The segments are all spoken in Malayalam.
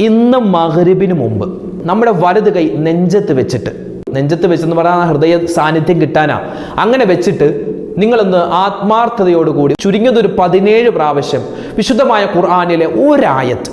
ഇന്ന് മഹരിബിന് മുമ്പ് നമ്മുടെ വലത് കൈ നെഞ്ചത്ത് വെച്ചിട്ട് നെഞ്ചത്ത് വെച്ചെന്ന് പറഞ്ഞാൽ ഹൃദയ സാന്നിധ്യം കിട്ടാനാ. അങ്ങനെ വെച്ചിട്ട് നിങ്ങളൊന്ന് ആത്മാർത്ഥതയോടുകൂടി ചുരുങ്ങിയത് ഒരു പതിനേഴ് പ്രാവശ്യം വിശുദ്ധമായ ഖുർആാനിലെ ഒരായത്ത്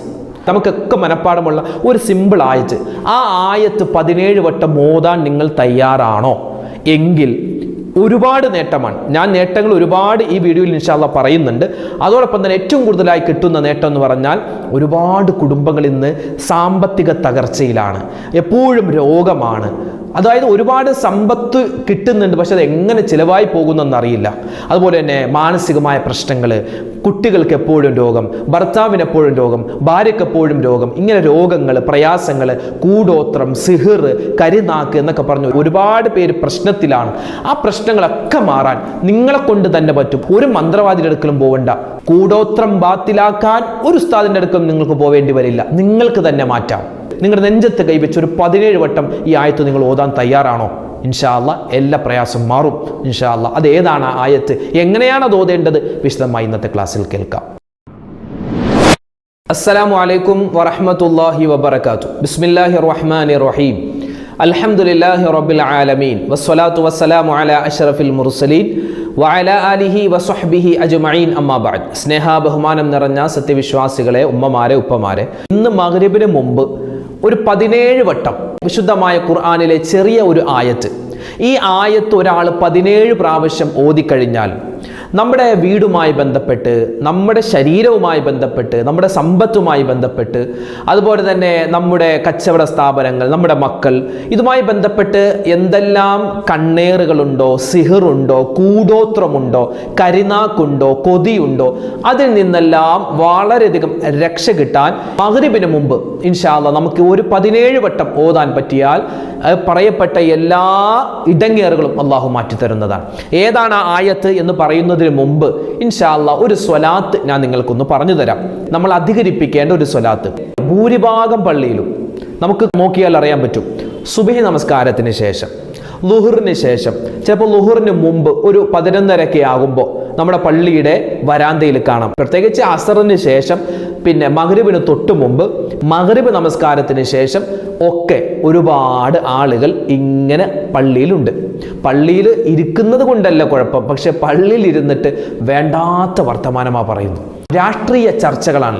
നമുക്കൊക്കെ മനഃപ്പാടമുള്ള ഒരു സിമ്പിൾ ആയത്ത് ആ ആയത്ത് പതിനേഴ് വട്ടം മോതാൻ നിങ്ങൾ തയ്യാറാണോ? എങ്കിൽ ഒരുപാട് നേട്ടമാണ്. ഞാൻ നേട്ടങ്ങൾ ഒരുപാട് ഈ വീഡിയോയിൽ ഇൻഷാല്ല പറയുന്നുണ്ട്. അതോടൊപ്പം തന്നെ ഏറ്റവും കൂടുതലായി കിട്ടുന്ന നേട്ടം എന്ന് പറഞ്ഞാൽ ഒരുപാട് കുടുംബങ്ങൾ ഇന്ന് സാമ്പത്തിക തകർച്ചയിലാണ്. എപ്പോഴും രോഗമാണ്. അതായത് ഒരുപാട് സമ്പത്ത് കിട്ടുന്നുണ്ട് പക്ഷെ അത് എങ്ങനെ ചിലവായി പോകുന്നെന്നറിയില്ല അതുപോലെ തന്നെ മാനസികമായ പ്രശ്നങ്ങൾ കുട്ടികൾക്ക് എപ്പോഴും രോഗം ഭർത്താവിന് എപ്പോഴും രോഗം ഭാര്യയ്ക്ക് എപ്പോഴും രോഗം ഇങ്ങനെ രോഗങ്ങൾ പ്രയാസങ്ങൾ കൂടോത്രം സിഹിർ കരിനാക്ക് എന്നൊക്കെ പറഞ്ഞു ഒരുപാട് പേര് പ്രശ്നത്തിലാണ്. ആ പ്രശ്നങ്ങളൊക്കെ മാറാൻ നിങ്ങളെ കൊണ്ട് തന്നെ പറ്റും. ഒരു മന്ത്രവാദിയുടെ അടുക്കലും പോകണ്ട കൂടോത്രം ബാത്തിലാക്കാൻ ഒരു ഉസ്താദിന്റെ അടുക്കലും നിങ്ങൾക്ക് പോവേണ്ടി വരില്ല. നിങ്ങൾക്ക് തന്നെ മാറ്റാം. നിങ്ങളുടെ നെഞ്ചത്ത് കൈവച്ച് ഒരു പതിനേഴ് വട്ടം ഈ ആയത്ത് നിങ്ങൾ ഓതാൻ തയ്യാറാണോ? ഇൻഷാല്ല എല്ലാ പ്രയാസം മാറും. ഇൻഷാല്ല അത് ഏതാണ് ആ ആയത്ത്? എങ്ങനെയാണ് അത് ഓതേണ്ടത്? വിശദമായി ഇന്നത്തെ ക്ലാസ്സിൽ കേൾക്കാം. അസ്സലാമു അലൈക്കും വറഹമത്തല്ലാഹി വബറകാതു ബിസ്മില്ലാഹി റഹ്മാനി റഹീം. അൽഹംദുലില്ലാഹി റബ്ബിൽ ആലമീൻ. വസ്സലാത്തു വസ്സലാമു അല അഷ്റഫിൽ മുർസലീൻ. വഅല അലിഹി വസ്വഹ്ബിഹി അജ്മഈൻ. അമ്മാ ബഅദ്. സ്നേഹ ബഹുമാനം നിറഞ്ഞ സത്യവിശ്വാസികളെ ഉമ്മമാരെ ഉപ്പമാരെ ഇന്ന് മഗ്രിബിന് മുമ്പ് ഒരു പതിനേഴ് വട്ടം വിശുദ്ധമായ ഖുർആാനിലെ ചെറിയ ഒരു ആയത്ത്. ഈ ആയത്ത് ഒരാൾ പതിനേഴ് പ്രാവശ്യം ഓതിക്കഴിഞ്ഞാൽ നമ്മുടെ വീടുമായി ബന്ധപ്പെട്ട് നമ്മുടെ ശരീരവുമായി ബന്ധപ്പെട്ട് നമ്മുടെ സമ്പത്തുമായി ബന്ധപ്പെട്ട് അതുപോലെ തന്നെ നമ്മുടെ കച്ചവട സ്ഥാപനങ്ങൾ നമ്മുടെ മക്കൾ ഇതുമായി ബന്ധപ്പെട്ട് എന്തെല്ലാം കണ്ണേറുകളുണ്ടോ സിഹിറുണ്ടോ കൂടോത്രമുണ്ടോ കരിനാക്കുണ്ടോ കൊതിയുണ്ടോ അതിൽ നിന്നെല്ലാം വളരെയധികം രക്ഷ കിട്ടാൻ മകരിബിന് മുമ്പ് ഇൻഷാല്ല നമുക്ക് ഒരു പതിനേഴ് വട്ടം ഓതാൻ പറ്റിയാൽ പറയപ്പെട്ട എല്ലാ ഇടങ്ങേറുകളും അള്ളാഹു മാറ്റിത്തരുന്നതാണ്. ഏതാണ് ആ ആയത്ത് എന്ന് പറയുന്നതിന് മുമ്പ് ഇൻഷാല്ല ഒരു സ്വലാത്ത് ഞാൻ നിങ്ങൾക്കൊന്ന് പറഞ്ഞു തരാം. നമ്മൾ അധികരിപ്പിക്കേണ്ട ഒരു സ്വലാത്ത്. ഭൂരിഭാഗം പള്ളിയിലും നമുക്ക് നോക്കിയാൽ അറിയാൻ പറ്റും. സുബഹി നമസ്കാരത്തിന് ശേഷം ലുഹറിന് ശേഷം ചിലപ്പോൾ ലുഹറിന് മുമ്പ് ഒരു പതിനൊന്നരക്കെ ആകുമ്പോൾ നമ്മുടെ പള്ളിയുടെ വരാന്തയിൽ കാണാം. പ്രത്യേകിച്ച് അസറിന് ശേഷം പിന്നെ മകരുവിന് തൊട്ട് മുമ്പ് മകരുവ് നമസ്കാരത്തിന് ശേഷം ഒക്കെ ഒരുപാട് ആളുകൾ ഇങ്ങനെ പള്ളിയിലുണ്ട്. പള്ളിയിൽ ഇരിക്കുന്നത് കൊണ്ടല്ല കുഴപ്പം പക്ഷെ പള്ളിയിൽ ഇരുന്നിട്ട് വേണ്ടാത്ത വർത്തമാനമാണ് പറയുന്നു. രാഷ്ട്രീയ ചർച്ചകളാണ്.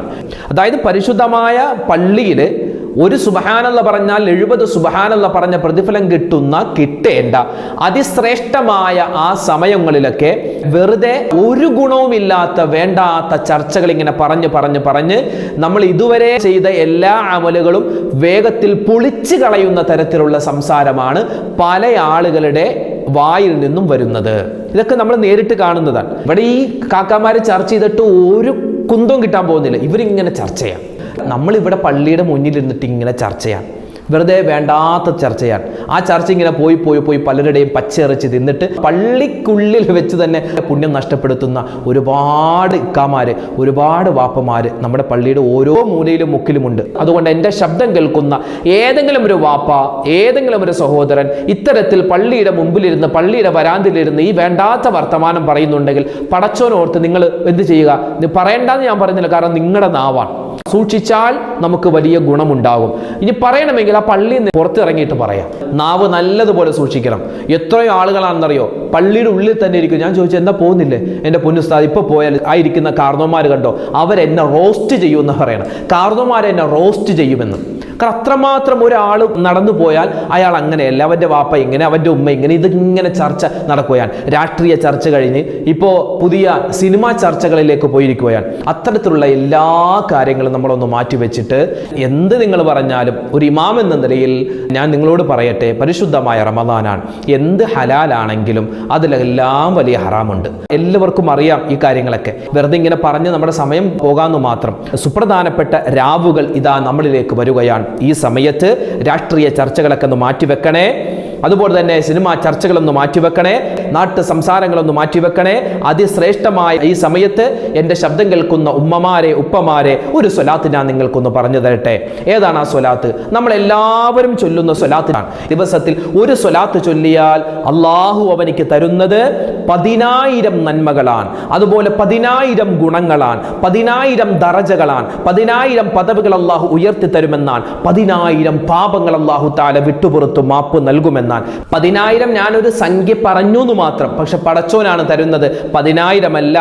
അതായത് പരിശുദ്ധമായ പള്ളിയിൽ ഒരു സുബഹാനല്ല പറഞ്ഞാൽ എഴുപത് സുബഹാനല്ല പറഞ്ഞ പ്രതിഫലം കിട്ടുന്ന കിട്ടേണ്ട. അതിശ്രേഷ്ഠമായ ആ സമയങ്ങളിലൊക്കെ വെറുതെ ഒരു ഗുണവുമില്ലാത്ത വേണ്ടാത്ത ചർച്ചകൾ ഇങ്ങനെ പറഞ്ഞ് പറഞ്ഞ് പറഞ്ഞ് നമ്മൾ ഇതുവരെ ചെയ്ത എല്ലാ അമലുകളും വേഗത്തിൽ പൊളിച്ചു കളയുന്ന തരത്തിലുള്ള സംസാരമാണ് പല ആളുകളുടെ വായിൽ നിന്നും വരുന്നത്. ഇതൊക്കെ നമ്മൾ നേരിട്ട് കാണുന്നതാണ്. ഇവിടെ ഈ കാക്കാമാര് ചർച്ച ചെയ്തിട്ട് ഒരു കുന്തവും കിട്ടാൻ പോകുന്നില്ല. ഇവരിങ്ങനെ ചർച്ച ചെയ്യാം. നമ്മളിവിടെ പള്ളിയുടെ മുന്നിലിരുന്നിട്ട് ഇങ്ങനെ ചർച്ചയാണ്. വെറുതെ വേണ്ടാത്ത ചർച്ചയാണ്. ആ ചർച്ച ഇങ്ങനെ പോയി പോയി പോയി പലരുടെയും പച്ചയിറച്ചി തിന്നിട്ട് പള്ളിക്കുള്ളിൽ വെച്ച് തന്നെ പുണ്യം നഷ്ടപ്പെടുത്തുന്ന ഒരുപാട് ഇക്കാമാര് ഒരുപാട് വാപ്പമാര് നമ്മുടെ പള്ളിയുടെ ഓരോ മൂലയിലും മുക്കിലുമുണ്ട്. അതുകൊണ്ട് എന്റെ ശബ്ദം കേൾക്കുന്ന ഏതെങ്കിലും ഒരു വാപ്പ ഏതെങ്കിലും ഒരു സഹോദരൻ ഇത്തരത്തിൽ പള്ളിയുടെ മുമ്പിലിരുന്ന് പള്ളിയുടെ വരാന്തിലിരുന്ന് ഈ വേണ്ടാത്ത വർത്തമാനം പറയുന്നുണ്ടെങ്കിൽ പടച്ചോനോർത്ത് നിങ്ങൾ എന്ത് ചെയ്യുക? പറയണ്ടെന്ന് ഞാൻ പറഞ്ഞില്ല. കാരണം നിങ്ങളുടെ നാവാണ്. സൂക്ഷിച്ചാൽ നമുക്ക് വലിയ ഗുണമുണ്ടാകും. ഇനി പറയണമെങ്കിൽ ആ പള്ളിയിൽ നിന്ന് പുറത്തിറങ്ങിയിട്ട് പറയാം. നാവ് നല്ലതുപോലെ സൂക്ഷിക്കണം. എത്രയോ ആളുകളാണെന്നറിയോ? പള്ളിയുടെ ഉള്ളിൽ തന്നെ ഇരിക്കും. ഞാൻ ചോദിച്ചു എന്താ പോകുന്നില്ലേ? എന്റെ പൊന്നുസ്താദ് ഇപ്പോൾ പോയാൽ ആ ഇരിക്കുന്ന കാർന്നോമാർ കണ്ടോ? അവരെന്നെ റോസ്റ്റ് ചെയ്യുമെന്ന് പറയണം. കാർന്നോമാരെന്നെ റോസ്റ്റ് ചെയ്യുമെന്ന്. കാരണം അത്രമാത്രം ഒരാൾ നടന്നു പോയാൽ അയാൾ അങ്ങനെയല്ല. അവന്റെ വാപ്പ ഇങ്ങനെ അവന്റെ ഉമ്മ ഇങ്ങനെ ഇതിങ്ങനെ ചർച്ച നടക്കുകയാണ്. രാഷ്ട്രീയ ചർച്ച കഴിഞ്ഞ് ഇപ്പോൾ പുതിയ സിനിമാ ചർച്ചകളിലേക്ക് പോയിരിക്കുകയാണ്. അത്തരത്തിലുള്ള എല്ലാ കാര്യങ്ങളും നമ്മളൊന്ന് മാറ്റിവെച്ചിട്ട് എന്ത് നിങ്ങൾ പറഞ്ഞാലും ഒരു ഇമാം എന്ന നിലയിൽ ഞാൻ നിങ്ങളോട് പറയട്ടെ പരിശുദ്ധമായ റമദാനാണ്. എന്ത് ഹലാലാണെങ്കിലും അതിലെല്ലാം വലിയ ഹറാമുണ്ട്. എല്ലാവർക്കും അറിയാം ഈ കാര്യങ്ങളൊക്കെ. വെറുതെ ഇങ്ങനെ പറഞ്ഞ് നമ്മുടെ സമയം പോകാമെന്ന് മാത്രം. സുപ്രധാനപ്പെട്ട രാവുകൾ ഇതാ നമ്മളിലേക്ക് വരികയാണ്. ഈ സമയത്ത് രാഷ്ട്രീയ ചർച്ചകളൊക്കെ ഒന്ന് മാറ്റിവെക്കണേ. അതുപോലെ തന്നെ സിനിമാ ചർച്ചകളൊന്ന് മാറ്റിവെക്കണേ നാട്ടു സംസാരങ്ങളൊന്ന് മാറ്റിവെക്കണേ. അതിശ്രേഷ്ഠമായ ഈ സമയത്ത് എന്റെ ശബ്ദം കേൾക്കുന്ന ഉമ്മമാരെ ഉപ്പമാരെ ഒരു സ്വലാത്ത് ഞാൻ നിങ്ങൾക്കൊന്ന് പറഞ്ഞു തരട്ടെ. ഏതാണ് ആ സ്വലാത്ത്? നമ്മളെല്ലാവരും ചൊല്ലുന്ന സ്വലാത്തിനാണ് ദിവസത്തിൽ ഒരു സ്വലാത്ത് ചൊല്ലിയാൽ അള്ളാഹു അവനിക്ക് തരുന്നത് പതിനായിരം നന്മകളാണ്. അതുപോലെ പതിനായിരം ഗുണങ്ങളാണ്. പതിനായിരം ദറജകളാണ്. പതിനായിരം പദവികൾ അള്ളാഹു ഉയർത്തി തരുമെന്നാണ് പതിനായിരം പാപങ്ങൾ അള്ളാഹു താല വിട്ടുപുറത്ത് മാപ്പ് നൽകുമെന്നാണ്. പതിനായിരം ഞാനൊരു സംഖ്യ പറഞ്ഞു എന്ന് മാത്രം. പക്ഷെ പടച്ചോനാണ് തരുന്നത്. പതിനായിരമല്ല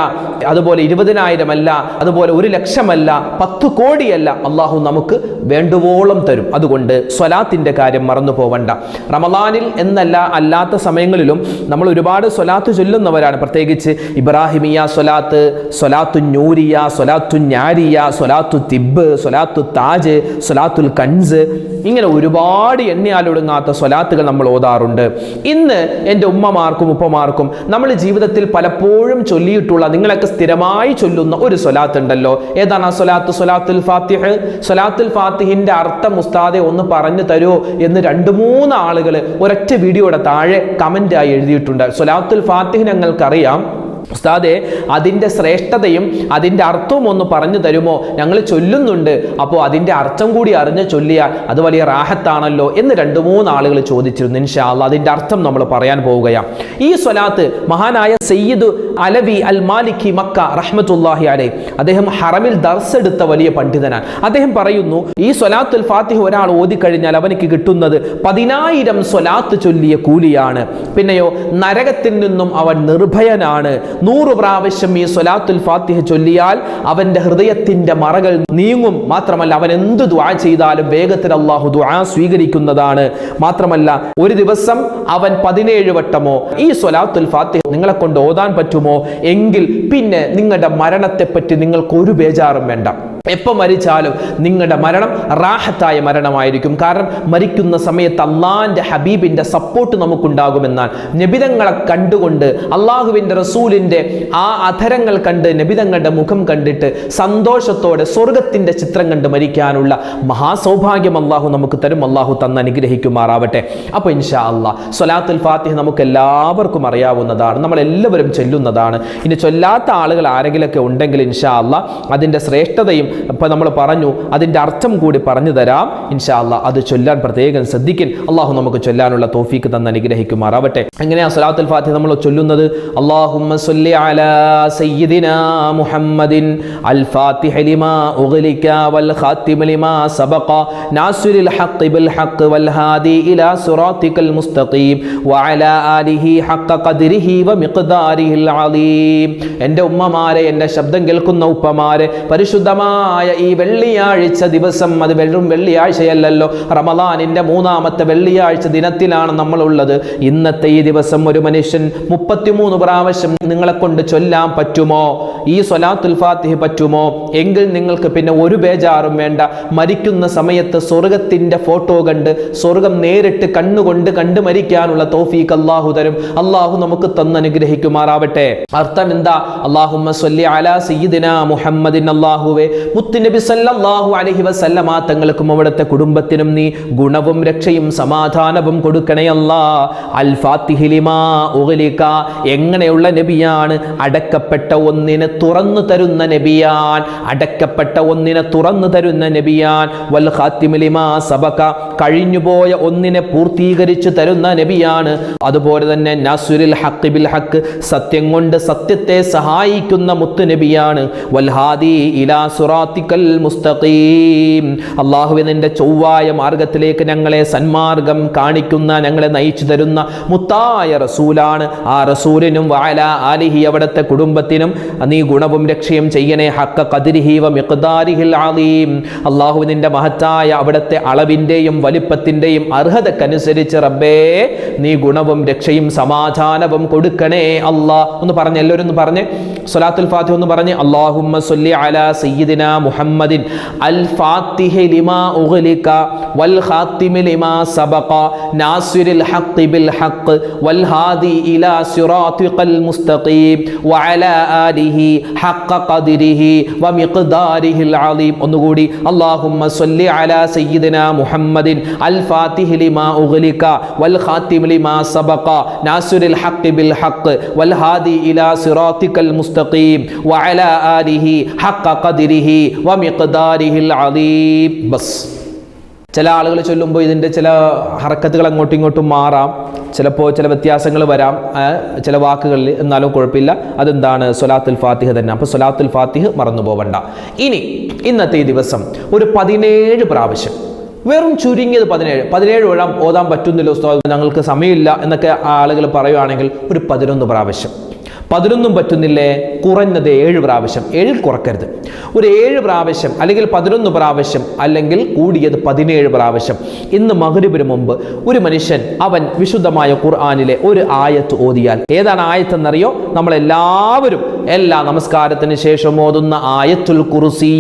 അതുപോലെ ഇരുപതിനായിരമല്ല അതുപോലെ ഒരു ലക്ഷമല്ല പത്ത് കോടിയല്ല അള്ളാഹു നമുക്ക് വേണ്ടുവോളം തരും. അതുകൊണ്ട് സ്വലാത്തിന്റെ കാര്യം മറന്നു പോവണ്ട. റമദാനിൽ എന്നല്ല അല്ലാത്ത സമയങ്ങളിലും നമ്മൾ ഒരുപാട് സ്വലാത്ത് ചൊല്ലുന്നവരാണ്. പ്രത്യേകിച്ച് ഇബ്രാഹിമിയ സ്വലാത്ത് സ്വലാത്തു നൂരിയ സ്വലാത്തു ഞാരിയ സ്വലാത്തു തിബ് സ്വലാത്തു താജ് സ്വലാത്തുൽ കൻസ്. ഇങ്ങനെ ഒരുപാട് എണ്ണിയാലൊടുങ്ങാത്ത സ്വലാത്തുകൾ നമ്മൾ ഓതാറുണ്ട്. ഇന്ന് എന്റെ ഉമ്മമാർക്കും ഉപ്പമാർക്കും നമ്മൾ ജീവിതത്തിൽ പലപ്പോഴും ചൊല്ലിയിട്ടുള്ള നിങ്ങളൊക്കെ സ്ഥിരമായി ചൊല്ലുന്ന ഒരു സ്വലാത്ത് ഉണ്ടല്ലോ ഏതാണ് ആ സ്വലാത്ത്? സ്വലാത്തുൽ ഫാത്തിഹ്. സ്വലാത്തുൽ ഫാത്തിഹിന്റെ അർത്ഥം ഉസ്താദെ ഒന്ന് പറഞ്ഞു തരുമോ എന്ന് രണ്ട് മൂന്ന് ആളുകൾ ഒരൊറ്റ വീഡിയോയുടെ താഴെ കമന്റായി എഴുതിയിട്ടുണ്ട്. സ്വലാത്തുൽ ഫാത്തിഹ് ഞങ്ങൾക്കറിയാം. ഉസ്താദെ അതിന്റെ ശ്രേഷ്ഠതയും അതിന്റെ അർത്ഥവും ഒന്ന് പറഞ്ഞു തരുമോ? ഞങ്ങൾ ചൊല്ലുന്നുണ്ട്. അപ്പോൾ അതിന്റെ അർത്ഥം കൂടി അറിഞ്ഞ് ചൊല്ലിയാൽ അത് വലിയ റാഹത്താണല്ലോ എന്ന് രണ്ട് മൂന്ന് ആളുകൾ ചോദിച്ചിരുന്നു. ഇൻഷാ ഇൻഷാല്ല അതിന്റെ അർത്ഥം നമ്മൾ പറയാൻ പോവുകയാണ്. ഈ സ്വലാത്ത് മഹാനായ Sayyid Alawi al Maliki Mecca റഹ്മത്തുല്ലാഹി അലൈ. അദ്ദേഹം ഹറമിൽ ദർസ് എടുത്ത വലിയ പണ്ഡിതനാണ്. അദ്ദേഹം പറയുന്നു ഈ സ്വലാത്തുൽ ഫാത്തിഹ് ഒരാൾ ഓതിക്കഴിഞ്ഞാൽ അവനിക്ക് കിട്ടുന്നത് പതിനായിരം സ്വലാത്ത് ചൊല്ലിയ കൂലിയാണ്. പിന്നെയോ നരകത്തിൽ നിന്നും അവൻ നിർഭയനാണ്. നൂറ് പ്രാവശ്യം ഈ സ്വലാത്തുൽ ഫാത്തിഹ് ചൊല്ലിയാൽ അവന്റെ ഹൃദയത്തിന്റെ മറകൾ നീങ്ങും. മാത്രമല്ല അവൻ എന്ത് ദ്വാ ചെയ്താലും വേഗത്തിൽ അള്ളാഹു ദ്വാ സ്വീകരിക്കുന്നതാണ്. മാത്രമല്ല ഒരു ദിവസം അവൻ പതിനേഴ് വട്ടമോ ഈ സ്വലാത്തുൽ ഫാത്തിഹ് നിങ്ങളെ കൊണ്ട് ഓതാൻ പറ്റുമോ? എങ്കിൽ പിന്നെ നിങ്ങളുടെ മരണത്തെപ്പറ്റി നിങ്ങൾക്ക് ഒരു ബേജാറും വേണ്ട. എപ്പോൾ മരിച്ചാലും നിങ്ങളുടെ മരണം റാഹത്തായ മരണമായിരിക്കും. കാരണം മരിക്കുന്ന സമയത്ത് അള്ളാഹിന്റെ ഹബീബിന്റെ സപ്പോർട്ട് നമുക്കുണ്ടാകുമെന്നാൽ നബിതങ്ങളെ കണ്ടുകൊണ്ട് അള്ളാഹുവിന്റെ റസൂലിന്റെ ആ അധരങ്ങൾ കണ്ട് നബിതങ്ങളുടെ മുഖം കണ്ടിട്ട് സന്തോഷത്തോടെ സ്വർഗത്തിന്റെ ചിത്രം കണ്ട് മരിക്കാനുള്ള മഹാസൗഭാഗ്യം അള്ളാഹു നമുക്ക് തരും. അള്ളാഹു തന്ന് അനുഗ്രഹിക്കുമാറാവട്ടെ. അപ്പോൾ ഇൻഷാ അള്ളാഹ് സ്വലാത്തുൽ ഫാത്തിഹ് നമുക്ക് എല്ലാവർക്കും അറിയാവുന്നതാണ്. നമ്മളെല്ലാവരും ചെല്ലുന്നതാണ്. ചൊല്ലുന്നതാണ് ഇനി ചൊല്ലാത്ത ആളുകൾ ആരെങ്കിലൊക്കെ ഉണ്ടെങ്കിൽ ഇൻഷാ അള്ളാഹ് അതിന്റെ ശ്രേഷ്ഠതയും ഇപ്പം നമ്മൾ പറഞ്ഞു അതിന്റെ അർത്ഥം കൂടി പറഞ്ഞു തരാം. ഇൻഷാല്ല അത് ചൊല്ലാൻ പ്രത്യേകം ശ്രദ്ധിക്കും അള്ളാഹു നമുക്ക് ചൊല്ലാനുള്ള തോഫീക്ക് തന്ന് അനുഗ്രഹിക്കുമാറാവട്ടെ. എങ്ങനെയാണ് സലാത്തുൽ ഫാത്തി നമ്മൾ ചൊല്ലുന്നത്? അള്ളാഹുമ്മ സല്ലി അലാ മുഹമ്മദിൻ അൽ ലിമാ ഉഗ്ലിക വൽ ലിമാ സബഖ ഹഖ് ബിൽ ഹഖ് വൽ ഹാദി ഇലാ മുസ്തഖീം വഅലാ ആലിഹി ഖദ്രിഹി ഉമ്മമാരെ എന്റെ ശബ്ദം കേൾക്കുന്ന ഉപ്പമാരെ പരിശുദ്ധമായ ഈ വെള്ളിയാഴ്ച ദിവസം അത് വെറും വെള്ളിയാഴ്ചയല്ലല്ലോ. റമദാനിന്റെ മൂന്നാമത്തെ വെള്ളിയാഴ്ച ദിനത്തിലാണ് നമ്മളുള്ളത്. ഇന്നത്തെ ഈ ദിവസം ഒരു മനുഷ്യൻ മുപ്പത്തിമൂന്ന് പ്രാവശ്യം നിങ്ങളെ കൊണ്ട് ചൊല്ലാൻ പറ്റുമോ? ഈ സ്വലാത്തുൽ ഫാത്തിഹ് പറ്റുമോ? എങ്കിൽ നിങ്ങൾക്ക് പിന്നെ ഒരു ബേജാറും വേണ്ട. മരിക്കുന്ന സമയത്ത് സ്വർഗത്തിന്റെ ഫോട്ടോ കണ്ട് സ്വർഗം നേരിട്ട് കണ്ണുകൊണ്ട് കണ്ട് മരിക്കാനുള്ള തോഫീക്ക് അള്ളാഹു തരും. അള്ളാഹു നമുക്ക് തന്നനുഗ്രഹിക്കുമാറാവട്ടെ അർത്ഥം എന്താ? അള്ളാഹുമ്മ സല്ലി മുഹമ്മദിൻ മുത്തുനബി സല്ലല്ലാഹു അലൈഹി വസല്ലമ തങ്ങൾക്കും അവിടുത്തെ കുടുംബത്തിനും നീ ഗുണവും രക്ഷയും സമാധാനവും കൊടുക്കണേ അല്ലാ. അൽ ഫാത്തിഹി ലിമാ ഉഗ്ലിക എങ്ങനെയുള്ള നബിയാണ്? അടക്കപ്പെട്ട ഒന്നിനെ തുറന്നു തരുന്ന നബിയാൻ അടക്കപ്പെട്ട ഒന്നിനെ തുറന്നു തരുന്ന നബിയാൻ. വൽ ഖാത്തിമി ലിമാ സബക കഴിഞ്ഞുപോയ ഒന്നിനെ പൂർത്തീകരിച്ചു തരുന്ന നബിയാണ്. അതുപോലെ തന്നെ നാസുരിൽ ഹഖ് ബിൽ ഹഖ് സത്യം കൊണ്ട് സത്യത്തെ സഹായിക്കുന്ന മുത്തു നബിയാണ് വൽഹാദി ഇലാ സുറാത്തിക്കൽ മുസ്തഖീം. അള്ളാഹുവെ നിന്റെ ചൊവ്വായ മാർഗത്തിലേക്ക് ഞങ്ങളെ സന്മാർഗം കാണിക്കുന്ന ഞങ്ങളെ നയിച്ചു തരുന്ന മുത്തായ റസൂലാണ്. ആ റസൂലിനും വാല ആലിഹി അവിടുത്തെ കുടുംബത്തിനും നീ ഗുണവും രക്ഷയും ചെയ്യണേ. ഹക്ക കതിരിഹീവ മിഖ്ദാരിഹിൽ ആലീം അള്ളാഹു നിന്റെ മഹത്തായ അവിടുത്തെ അളവിന്റെയും വലിപ്പത്തിന്റെയും അർഹതക്കനുസരിച്ച് റബ്ബേ നീ ഗുണവും രക്ഷയും സമാധാനവും കൊടുക്കണേ അല്ലാ ഒന്ന് പറഞ്ഞ് എല്ലാവരും ഒന്ന് പറഞ്ഞ്. സൊലാത്തുൽ ഫാത്തി ഒന്ന് പറഞ്ഞ് അള്ളാഹുമ്മ സൊല്ലി അലാ സയ്യിദിന മുഹമ്മദിൻ അൽ ഫാത്തിഹ ലിമാ ഉഗ്ലിക വൽ ഖാത്തിമി ലിമാ സബഖ നാസിറിൽ ഹഖ് ബിൽ ഹഖ് വൽ ഹാദി ഇലാ സിറാത്തിഖൽ മുസ്തഖീം വഅലാ ആലിഹി ഹഖ ഖദ്രിഹി വമിഖ്ദാരിഹിൽ അലീം. ഒന്നുകൂടി അല്ലാഹുമ്മ സ്വല്ലി അലാ സയ്യിദിനാ മുഹമ്മദിൻ അൽ ഫാത്തിഹ ലിമാ ഉഗ്ലിക വൽ ഖാത്തിമി ലിമാ സബഖ നാസിറിൽ ഹഖ് ബിൽ ഹഖ് വൽ ഹാദി ഇലാ സിറാത്തിഖൽ മുസ്തഖീം വഅലാ ആലിഹി ഹഖ ഖദ്രിഹി ബസ്. ചില ആളുകൾ ചൊല്ലുമ്പോൾ ഇതിന്റെ ചില ഹറക്കത്തുകൾ അങ്ങോട്ടും ഇങ്ങോട്ടും മാറാം. ചിലപ്പോൾ ചില വ്യത്യാസങ്ങൾ വരാം. ചില വാക്കുകളിൽ എന്നാലും കുഴപ്പമില്ല. അതെന്താണ്? സൊലാത്തുൽ ഫാത്തിഹ തന്നെ. അപ്പോൾ സൊലാത്തുൽ ഫാത്തിഹ് മറന്നു പോവണ്ട. ഇനി ഇന്നത്തെ ഈ ദിവസം ഒരു പതിനേഴ് പ്രാവശ്യം. വെറും ചുരുങ്ങിയത് പതിനേഴ്. പതിനേഴ് ഒഴാം ഓതാൻ പറ്റുന്നില്ല ഉസ്താദ്. ഞങ്ങൾക്ക് സമയമില്ല എന്നൊക്കെ ആളുകൾ പറയുകയാണെങ്കിൽ ഒരു പതിനൊന്ന് പ്രാവശ്യം. പതിനൊന്നും പറ്റുന്നില്ലേ? കുറഞ്ഞത് ഏഴ് പ്രാവശ്യം. ഏഴ് കുറക്കരുത്. ഒരു ഏഴ് പ്രാവശ്യം അല്ലെങ്കിൽ പതിനൊന്ന് പ്രാവശ്യം അല്ലെങ്കിൽ കൂടിയത് പതിനേഴ് പ്രാവശ്യം. ഇന്ന് മകരിബിന് മുമ്പ് ഒരു മനുഷ്യൻ അവൻ വിശുദ്ധമായ ഖുർആാനിലെ ഒരു ആയത്ത് ഓതിയാൽ ഏതാണ് ആയത്ത് എന്നറിയോ നമ്മളെല്ലാവരും എല്ലാ നമസ്കാരത്തിന് ശേഷം ഓതുന്ന ആയത്തുൽ കുറുസി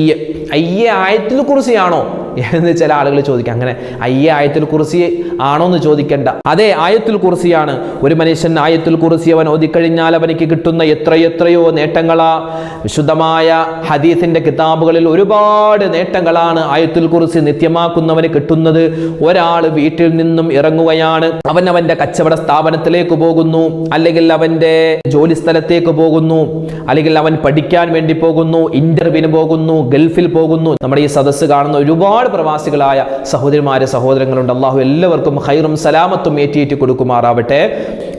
അയ്യേ ആയത്തുൽ കുറുസിയാണോ എന്ന് ചില ആളുകൾ ചോദിക്കാം. അങ്ങനെ അയ്യ ആയത്തിൽ കുറിസി ആണോ എന്ന് ചോദിക്കേണ്ട. അതെ ആയത്തിൽ കുറിസിയാണ് ഒരു മനുഷ്യൻ ആയത്തിൽ കുറിസി അവൻ ഓതിക്കഴിഞ്ഞാൽ അവനിക്ക് കിട്ടുന്ന എത്രയെത്രയോ നേട്ടങ്ങളാ. വിശുദ്ധമായ ഹദീസിന്റെ കിതാബുകളിൽ ഒരുപാട് നേട്ടങ്ങളാണ് ആയത്തിൽ കുറിസി നിത്യമാക്കുന്നവന് കിട്ടുന്നത്. ഒരാൾ വീട്ടിൽ നിന്നും ഇറങ്ങുകയാണ്. അവൻ അവന്റെ കച്ചവട സ്ഥാപനത്തിലേക്ക് പോകുന്നു. അല്ലെങ്കിൽ അവന്റെ ജോലി സ്ഥലത്തേക്ക് പോകുന്നു. അല്ലെങ്കിൽ അവൻ പഠിക്കാൻ വേണ്ടി പോകുന്നു. ഇന്റർവ്യൂവിന് പോകുന്നു. ഗൾഫിൽ പോകുന്നു. നമ്മുടെ ഈ സദസ്സ് കാണുന്ന ഒരുപാട് പ്രവാസികളായ സഹോദരിമാരെ സഹോദരങ്ങളുണ്ട്. അള്ളാഹു എല്ലാവർക്കും ഹൈറും സലാമത്തും ഏറ്റിയേറ്റി കൊടുക്കുമാറാവട്ടെ.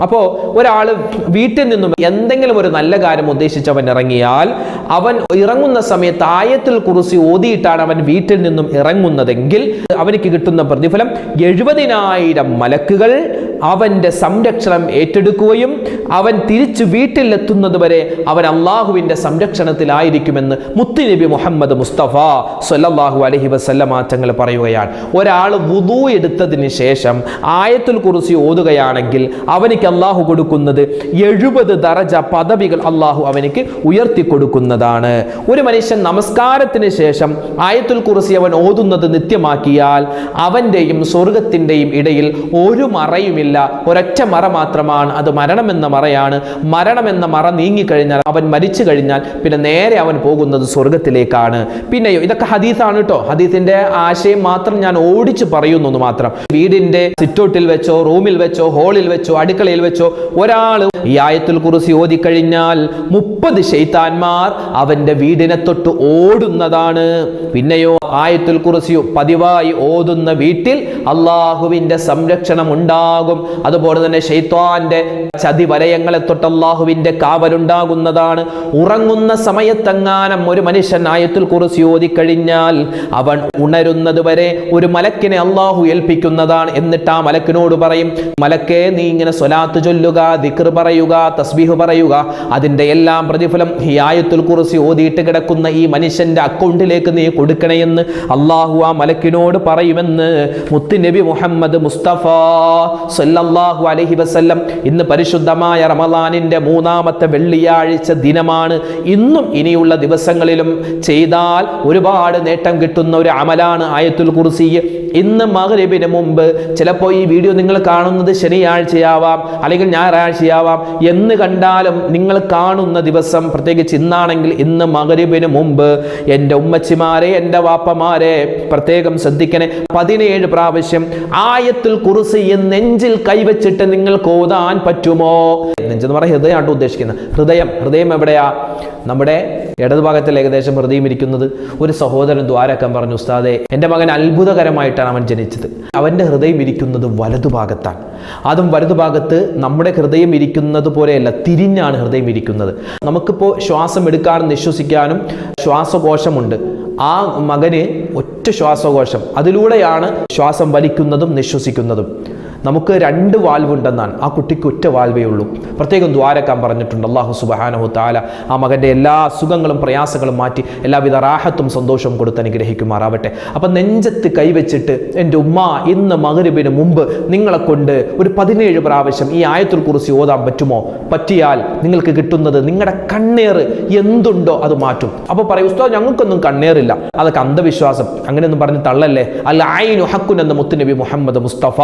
അപ്പോൾ ഒരാൾ വീട്ടിൽ നിന്നും എന്തെങ്കിലും ഒരു നല്ല കാര്യം ഉദ്ദേശിച്ച് അവൻ ഇറങ്ങിയാൽ അവൻ ഇറങ്ങുന്ന സമയത്ത് ആയത്തിൽ കുറിച്ച് ഓതിയിട്ടാണ് അവൻ വീട്ടിൽ നിന്നും ഇറങ്ങുന്നതെങ്കിൽ അവനിക്ക് കിട്ടുന്ന പ്രതിഫലം എഴുപതിനായിരം മലക്കുകൾ അവന്റെ സംരക്ഷണം ഏറ്റെടുക്കുകയും അവൻ തിരിച്ചു വീട്ടിലെത്തുന്നത് വരെ അവൻ അള്ളാഹുവിന്റെ സംരക്ഷണത്തിലായിരിക്കുമെന്ന് മുത്തുനബി മുഹമ്മദ് മുസ്തഫ സൊല്ലാഹു അലഹി വസല്ലമ തങ്ങൾ പറയുകയാണ്. ഒരാൾ വുദു എടുത്തതിന് ശേഷം ആയത്തുൽ കുറിച്ച് ഓതുകയാണെങ്കിൽ അവനിക്ക് അള്ളാഹു കൊടുക്കുന്നത് എഴുപത് ദറജ പദവികൾ അള്ളാഹു അവനിക്ക് ഉയർത്തി കൊടുക്കുന്നതാണ്. ഒരു മനുഷ്യൻ നമസ്കാരത്തിന് ശേഷം ആയത്തുൽ കുറിസി അവൻ ഓതുന്നത് നിത്യമാക്കിയാൽ അവന്റെയും സ്വർഗത്തിന്റെയും ഇടയിൽ ഒരു മറയുമില്ല. ഒരൊറ്റ മറ മാത്രമാണ്. അത് മരണമെന്ന മറയാണ്. മരണമെന്ന മറ നീങ്ങിക്കഴിഞ്ഞാൽ അവൻ മരിച്ചു കഴിഞ്ഞാൽ പിന്നെ നേരെ അവൻ പോകുന്നത് സ്വർഗത്തിലേക്കാണ് പിന്നെയോ ഇതൊക്കെ ഹദീസാണ് കേട്ടോ ഹദീസിന്റെ ആശയം മാത്രം ഞാൻ ഓടിച്ചു പറയുന്നു മാത്രം. വീടിന്റെ സിറ്റൗട്ടിൽ വെച്ചോ റൂമിൽ വെച്ചോ ഹോളിൽ വെച്ചോ അടുക്കളയിൽ വെച്ചോ ഒരാൾ ഈ ആയത്തിൽ കുറിച്ച് ഓതിക്കഴിഞ്ഞാൽ മുപ്പത് ശൈത്താന്മാർ അവന്റെ വീടിനെ തൊട്ട് ഓടുന്നതാണ്. പിന്നെയോ ആയത്തിൽ കുറിച്ച് പതിവായി ഓതുന്ന വീട്ടിൽ അള്ളാഹുവിന്റെ സംരക്ഷണം ഉണ്ടാകും. അതുപോലെ തന്നെ ഷെയ്ത്വാന്റെ ചതി വലയങ്ങളെ തൊട്ട് അള്ളാഹുവിന്റെ കാവലുണ്ടാകുന്നതാണ്. ഉറങ്ങുന്ന സമയത്തെങ്ങാനം ഒരു മനുഷ്യൻ ആയത്തുൽ കുറിച്ച് ഓതിക്കഴിഞ്ഞാൽ അവൻ ഉണരുന്നത് വരെ ഒരു മലക്കിനെ അള്ളാഹു ഏൽപ്പിക്കുന്നതാണ്. എന്നിട്ട് ആ മലക്കിനോട് പറയും മലക്കെ നീ ഇങ്ങനെ സ്വലാത്ത് ചൊല്ലുക ദിക്ർ പറയുക തസ്ബീഹ് പറയുക അതിന്റെ എല്ലാം പ്രതിഫലം ഈ ആയത്തുൽ കുറിച്ച് ഓതിയിട്ട് കിടക്കുന്ന ഈ മനുഷ്യന്റെ അക്കൗണ്ടിലേക്ക് നീ കൊടുക്കണേയെന്ന് അള്ളാഹു ആ മലക്കിനോട് പറയുമെന്ന് മുത്ത് നബി മുഹമ്മദ് മുസ്തഫ സല്ലല്ലാഹു അലഹി വസ്ല്ലം ഇന്ന് പരിശുദ്ധമായ റമലാനിന്റെ മൂന്നാമത്തെ വെള്ളിയാഴ്ച ദിനമാണ്. ഇന്നും ഇനിയുള്ള ദിവസങ്ങളിലും ചെയ്താൽ ഒരുപാട് നേട്ടം കിട്ടുന്ന ഒരു അമലാണ് ആയത്തുൽ കുർസി. ഇന്ന് മകരബിന് മുമ്പ് ചിലപ്പോൾ ഈ വീഡിയോ നിങ്ങൾ കാണുന്നത് ശനിയാഴ്ചയാവാം അല്ലെങ്കിൽ ഞായറാഴ്ചയാവാം. എന്ന് കണ്ടാലും നിങ്ങൾ കാണുന്ന ദിവസം പ്രത്യേകിച്ച് ഇന്നാണെങ്കിൽ ഇന്ന് മകരബിന് മുമ്പ് എന്റെ ഉമ്മച്ചിമാരെ എന്റെ വാപ്പമാരെ പ്രത്യേകം ശ്രദ്ധിക്കണേ. പതിനേഴ് പ്രാവശ്യം ആയത്തുൽ കുറിസി നെഞ്ചിൽ കൈവച്ചിട്ട് നിങ്ങൾ ഓതാൻ പറ്റുമോ? നെഞ്ചെന്ന് പറയാം ഹൃദയമാണ് ഉദ്ദേശിക്കുന്നത്. ഹൃദയം ഹൃദയം എവിടെയാ? നമ്മുടെ ഇടതുഭാഗത്തിൽ ഏകദേശം ഹൃദയം ഇരിക്കുന്നത്. ഒരു സഹോദരൻ ദ്വാരക്കാൻ പറഞ്ഞു ഉസ്താദെ എന്റെ മകൻ അത്ഭുതകരമായിട്ടാണ് അവൻ ജനിച്ചത്. അവന്റെ ഹൃദയം ഇരിക്കുന്നത് വലതുഭാഗത്താണ്. അതും വലതുഭാഗത്ത് നമ്മുടെ ഹൃദയം ഇരിക്കുന്നത് പോലെയല്ല തിരിഞ്ഞാണ് ഹൃദയം ഇരിക്കുന്നത്. നമുക്കിപ്പോൾ ശ്വാസം എടുക്കാനും നിശ്വസിക്കാനും ശ്വാസകോശമുണ്ട്. ആ മകന് ഒറ്റ ശ്വാസകോശം. അതിലൂടെയാണ് ശ്വാസം വലിക്കുന്നതും നിശ്വസിക്കുന്നതും. നമുക്ക് രണ്ട് വാൽവ് ഉണ്ടെന്നാണ് ആ കുട്ടിക്ക് ഒറ്റ വാൽവേ ഉള്ളൂ. പ്രത്യേകം ദ്വാരക്കാൻ പറഞ്ഞിട്ടുണ്ട് അള്ളാഹു സുബാനഹു താല ആ മകന്റെ എല്ലാ അസുഖങ്ങളും പ്രയാസങ്ങളും മാറ്റി എല്ലാവിധ റാഹത്തും സന്തോഷവും കൊടുത്ത് അനുഗ്രഹിക്കുമാറാവട്ടെ. അപ്പം നെഞ്ചത്ത് കൈവച്ചിട്ട് എന്റെ ഉമ്മ ഇന്ന് മകരുവിന് മുമ്പ് നിങ്ങളെ കൊണ്ട് ഒരു പതിനേഴ് പ്രാവശ്യം ഈ ആയത്തിൽ കുറിച്ച് ഓതാൻ പറ്റുമോ? പറ്റിയാൽ നിങ്ങൾക്ക് കിട്ടുന്നത് നിങ്ങളുടെ കണ്ണേർ എന്തുണ്ടോ അത് മാറ്റും. അപ്പോൾ പറയും ഉസ്താദ് ഞങ്ങൾക്കൊന്നും കണ്ണേറില്ല. അതൊക്കെ അന്ധവിശ്വാസം. അങ്ങനെയൊന്നും പറഞ്ഞ് തള്ളല്ലേ? അല്ല ആയിനു ഹക്കുൻ എന്ന മുത്തുനബി മുഹമ്മദ് മുസ്തഫ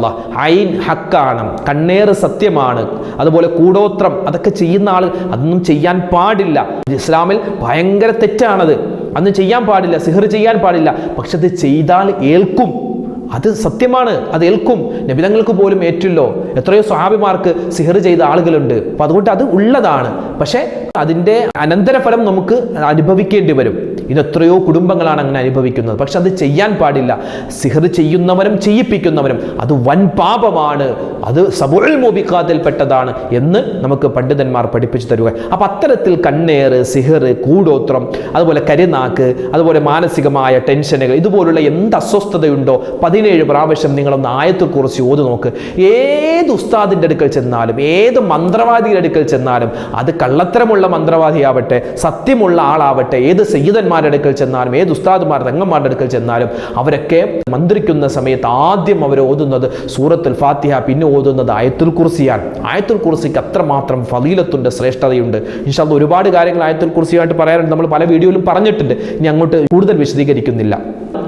സല്ലല്ലാ ഐൻ ഹക്കാണ് കണ്ണേറ് സത്യമാണ്. അതുപോലെ കൂടോത്രം. അതൊക്കെ ചെയ്യുന്ന ആൾ അതൊന്നും ചെയ്യാൻ പാടില്ല. ഇസ്ലാമിൽ ഭയങ്കര തെറ്റാണത്. അന്ന് ചെയ്യാൻ പാടില്ല. സിഹർ ചെയ്യാൻ പാടില്ല. പക്ഷെ അത് ചെയ്താൽ ഏൽക്കും. അത് സത്യമാണ് അത് ഏൽക്കും. നബിതങ്ങൾക്ക് പോലും ഏറ്റില്ലോ. എത്രയോ സ്വാഭിമാർക്ക് സിഹർ ചെയ്ത ആളുകളുണ്ട്. അപ്പം അതുകൊണ്ട് അത് ഉള്ളതാണ്. പക്ഷേ അതിന്റെ അനന്തരഫലം നമുക്ക് അനുഭവിക്കേണ്ടി വരും. ഇതെത്രയോ കുടുംബങ്ങളാണ് അങ്ങനെ അനുഭവിക്കുന്നത്. പക്ഷെ അത് ചെയ്യാൻ പാടില്ല. സിഹർ ചെയ്യുന്നവരും ചെയ്യിപ്പിക്കുന്നവരും അത് വൻ പാപമാണ്. അത് സബുൽ മോബിക്കാതിൽപ്പെട്ടതാണ് എന്ന് നമുക്ക് പണ്ഡിതന്മാർ പഠിപ്പിച്ചു തരുക അപ്പം അത്തരത്തിൽ കണ്ണേറ് സിഹർ കൂടോത്രം അതുപോലെ കരിനാക്ക് അതുപോലെ മാനസികമായ ടെൻഷനുകൾ ഇതുപോലുള്ള എന്ത് അസ്വസ്ഥതയുണ്ടോ പതിനേഴ് പ്രാവശ്യം നിങ്ങളൊന്ന് ആയത്തിൽ കുറിച്ച് ഓതി നോക്ക്. ഏത് ഉസ്താദിന്റെ അടുക്കൽ ചെന്നാലും ഏത് മന്ത്രവാദിയുടെ അടുക്കൽ ചെന്നാലും അത് കള്ളത്തരമുള്ള മന്ത്രവാദിയാവട്ടെ സത്യമുള്ള ആളാവട്ടെ ഏത് സയ്യിദന്മാരുടെ അടുക്കൽ ചെന്നാലും ഏത് ഉസ്താദുമാർ തങ്ങന്മാരുടെ അടുക്കൽ ചെന്നാലും അവരൊക്കെ മന്ത്രിക്കുന്ന സമയത്ത് ആദ്യം അവർ ഓതുന്നത് സൂറത്തുൽ ഫാത്തിഹ പിന്നെ ഓതുന്നത് ആയത്തുൽ കുർസിയാണ്. ആയത്തുൽ കുർസിക്ക് അത്രമാത്രം ഫലീലത്തുണ്ട് ശ്രേഷ്ഠതയുണ്ട്. ഇൻഷാല്ല ഒരുപാട് കാര്യങ്ങൾ ആയത്തുൽ കുർസിയായിട്ട് പറയാറുണ്ട്. നമ്മൾ പല വീഡിയോയിലും പറഞ്ഞിട്ടുണ്ട്. ഇനി അങ്ങോട്ട് കൂടുതൽ വിശദീകരിക്കുന്നില്ല.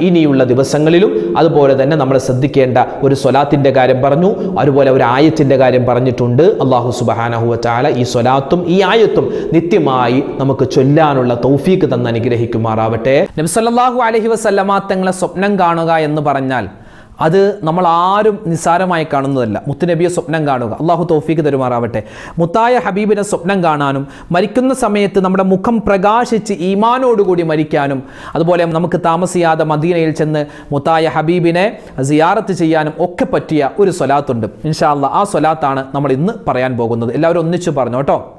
ഇനിയുള്ള ദിവസങ്ങളിലും അതുപോലെ തന്നെ നമ്മൾ ശ്രദ്ധിക്കേണ്ട ഒരു സ്വലാത്തിന്റെ കാര്യം പറഞ്ഞു അതുപോലെ ഒരു ആയത്തിന്റെ കാര്യം പറഞ്ഞിട്ടുണ്ട്. അള്ളാഹു സുബഹാനഹുവ ചാല ഈ സ്വലാത്തും ഈ ആയത്തും നിത്യമായി നമുക്ക് ചൊല്ലാനുള്ള തൗഫീക്ക് തന്ന് അനുഗ്രഹിക്കുമാറാവട്ടെ. നബ്സല്ലാഹു അലഹി വസല്ലമ തങ്ങളെ സ്വപ്നം കാണുക എന്ന് പറഞ്ഞാൽ അത് നമ്മൾ ആരും നിസ്സാരമായി കാണുന്നതല്ല. മുത്തുനബിയെ സ്വപ്നം കാണുക. അള്ളാഹു തോഫീക്ക് തരുമാറാവട്ടെ. മുത്തായ ഹബീബിനെ സ്വപ്നം കാണാനും മരിക്കുന്ന സമയത്ത് നമ്മുടെ മുഖം പ്രകാശിച്ച് ഈമാനോടുകൂടി മരിക്കാനും അതുപോലെ നമുക്ക് താമസിയാതെ മദീനയിൽ ചെന്ന് മുത്തായ ഹബീബിനെ സിയാറത്ത് ചെയ്യാനും ഒക്കെ പറ്റിയ ഒരു സ്വലാത്തുണ്ട്. ഇൻഷാല്ല ആ സ്വലാത്താണ് നമ്മൾ ഇന്ന് പറയാൻ പോകുന്നത്. എല്ലാവരും ഒന്നിച്ചു പറഞ്ഞു കേട്ടോ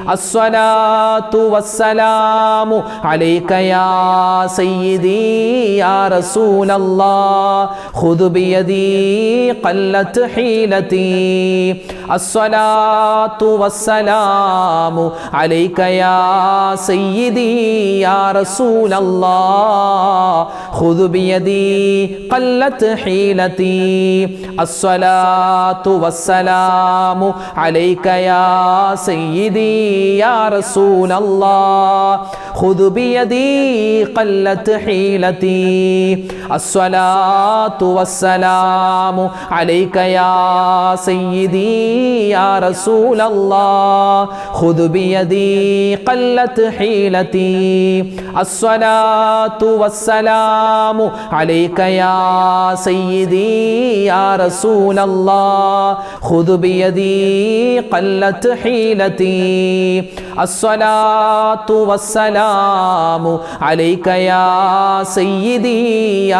അസ്സലാത്തു വസ്സലാമു അലൈക യാ സയ്യിദി യാ റസൂലല്ലാ ഖുദ് ബിയദി ഖല്ലത് ഹീലതി. അസ്സലാത്തു വസ്സലാമു അലൈക യാ സയ്യിദി യാ റസൂലല്ലാ ഖുദ് ബിയദി ഖല്ലത് ഹീലതി. അസ്സലാത്തു വസ്സലാമു അലൈക യാ സയ്യിദി يا رسول الله خذ بيدي قلت حيلتي. അസ്വലാത്തു വസ്സലാമു അലൈക യാ സയ്യിദി യാ റസൂലല്ലാഹ് ഖുദ് ബിയദി ഖല്ലത് ഹീലതി. അസ്വലാത്തു വസ്സലാമു അലൈക യാ സയ്യിദി യാ റസൂലല്ലാഹ് ഖുദ് ബിയദി ഖല്ലത് ഹീലതി. അസ്വലാത്തു വസ്സലാമു അലൈക യാ സയ്യിദി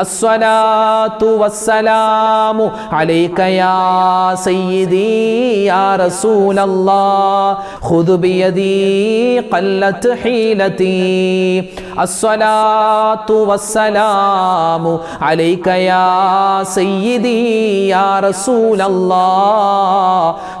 الصلاة والسلام عليك يا سيدي يا رسول الله خذ بيدي قلت حيلتي الصلاة والسلام عليك يا سيدي يا رسول الله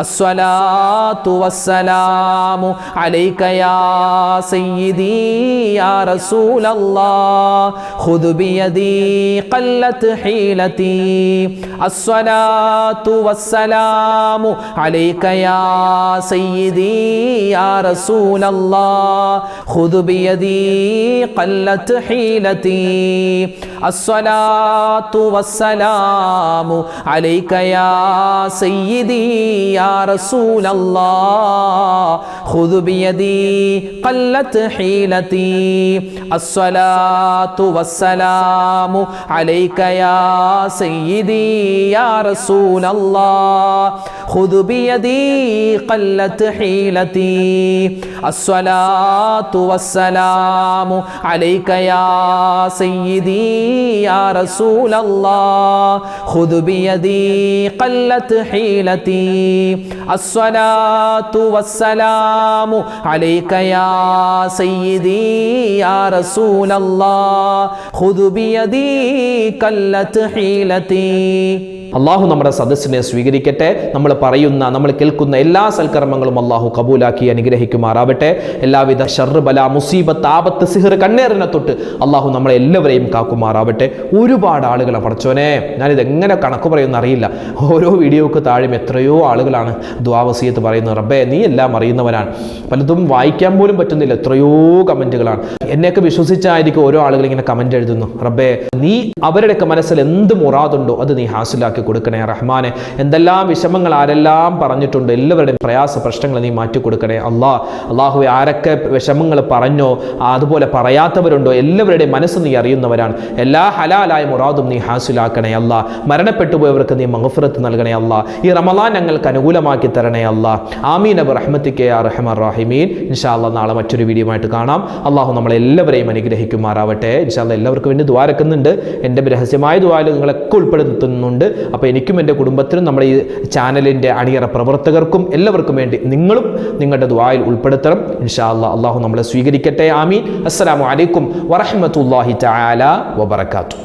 അസ്സലാത്തു വസ്സലാമു അലൈക യാ സയ്യിദി യാ റസൂലല്ലാഹ് ഖുദ് ബിയദി ഖല്ലത് ഹീലതി അസ്സലാത്തു വസ്സലാമു അലൈക യാ സയ്യിദി യാ റസൂലല്ലാഹ് ഖുദ് ബിയദി ഖല്ലത് ഹീലതി അസ്സലാത്തു വസ്സലാമു അലൈക യാ സയ്യിദി യാ رسول الله خذ بيدي قلت حيلتي വസ്സലാമു والسلام عليك يا سيدي يا رسول الله خذ بيدي قلت حيلتي അലൈക والسلام عليك يا سيدي يا رسول الله خذ بيدي قلت അലൈക അസ്സലാത്തു വസ്സലാമു അലൈക യാ സയ്യിദി യാ റസൂലല്ലാഹ് ഖുദ് ബിയദി ഖല്ലത് ഹീലതി. അള്ളാഹു നമ്മുടെ സദസ്സിനെ സ്വീകരിക്കട്ടെ. നമ്മൾ പറയുന്ന നമ്മൾ കേൾക്കുന്ന എല്ലാ സൽക്കർമ്മങ്ങളും അള്ളാഹു കബൂലാക്കി അനുഗ്രഹിക്കുമാറാവട്ടെ. എല്ലാവിധ ഷർബല ബല മുസീബത്ത് ആപത്ത് സിഹർ കണ്ണേറിനെ തൊട്ട് അള്ളാഹു നമ്മളെ എല്ലാവരെയും കാക്കുമാറാവട്ടെ. ഒരുപാട് ആളുകളെ പഠിച്ചോനെ ഞാനിത് എങ്ങനെ കണക്ക് പറയുമെന്ന് അറിയില്ല. ഓരോ വീഡിയോക്ക് താഴെയും എത്രയോ ആളുകളാണ് ദ്വാവസീയത്ത് പറയുന്നത്. റബ്ബേ നീ എല്ലാം അറിയുന്നവനാണ്. പലതും വായിക്കാൻ പോലും പറ്റുന്നില്ല. എത്രയോ കമന്റുകളാണ്. എന്നെയൊക്കെ വിശ്വസിച്ചായിരിക്കും ഓരോ ആളുകൾ ഇങ്ങനെ കമന്റ് എഴുതുന്നു. റബ്ബേ നീ അവരുടെയൊക്കെ മനസ്സിൽ എന്ത് മുറാദുണ്ടോ അത് നീ ഹാസിലാക്കി കൊടുക്കണേ റഹ്മാനെ. എന്തെല്ലാം വിഷമങ്ങൾ ആരെല്ലാം പറഞ്ഞിട്ടുണ്ട്. എല്ലാവരുടെയും പ്രയാസ പ്രശ്നങ്ങൾ നീ മാറ്റി കൊടുക്കണേ അള്ളാ. അള്ളാഹു ആരൊക്കെ വിഷമങ്ങൾ പറഞ്ഞോ അതുപോലെ പറയാത്തവരുണ്ടോ എല്ലാവരുടെയും മനസ്സ് നീ അറിയുന്നവരാണ്. എല്ലാ ഹലാലായ മുറാദും നീ ഹാസിലാക്കണേ അല്ല മരണപ്പെട്ടു പോയവർക്ക് നീ മഹഫുറത്ത് നൽകണേ അല്ല ഈ റമലാൻ ഞങ്ങൾക്ക് അനുകൂലമാക്കി തരണേ അല്ല ആമീൻ അബ് റഹ്മത്തിക്കെ ആ റഹ്മർ റാഹിമീൻ ഇൻഷാല്ല നാളെ മറ്റൊരു വീഡിയോ ആയിട്ട് കാണാം. അള്ളാഹു നമ്മളെല്ലാവരെയും അനുഗ്രഹിക്കുമാറാവട്ടെ. ഇൻഷാല്ല എല്ലാവർക്കും വേണ്ടി ദ്വാരക്കുന്നുണ്ട് എന്റെ രഹസ്യമായ ദ്വാരം നിങ്ങളൊക്കെ ഉൾപ്പെടുത്തുന്നുണ്ട്. അപ്പോൾ എനിക്കും എന്റെ കുടുംബത്തിനും നമ്മുടെ ഈ ചാനലിന്റെ അണിയറ പ്രവർത്തകർക്കും എല്ലാവർക്കും വേണ്ടി നിങ്ങളും നിങ്ങളുടെ ദ്വായിൽ ഉൾപ്പെടുത്തണം. ഇൻഷാ അല്ലാ അള്ളാഹു നമ്മളെ സ്വീകരിക്കട്ടെ. ആമീൻ. അസ്സലാമു അലൈക്കും വറഹ്മത്തുള്ളാഹി തആല വബറകാതുഹു.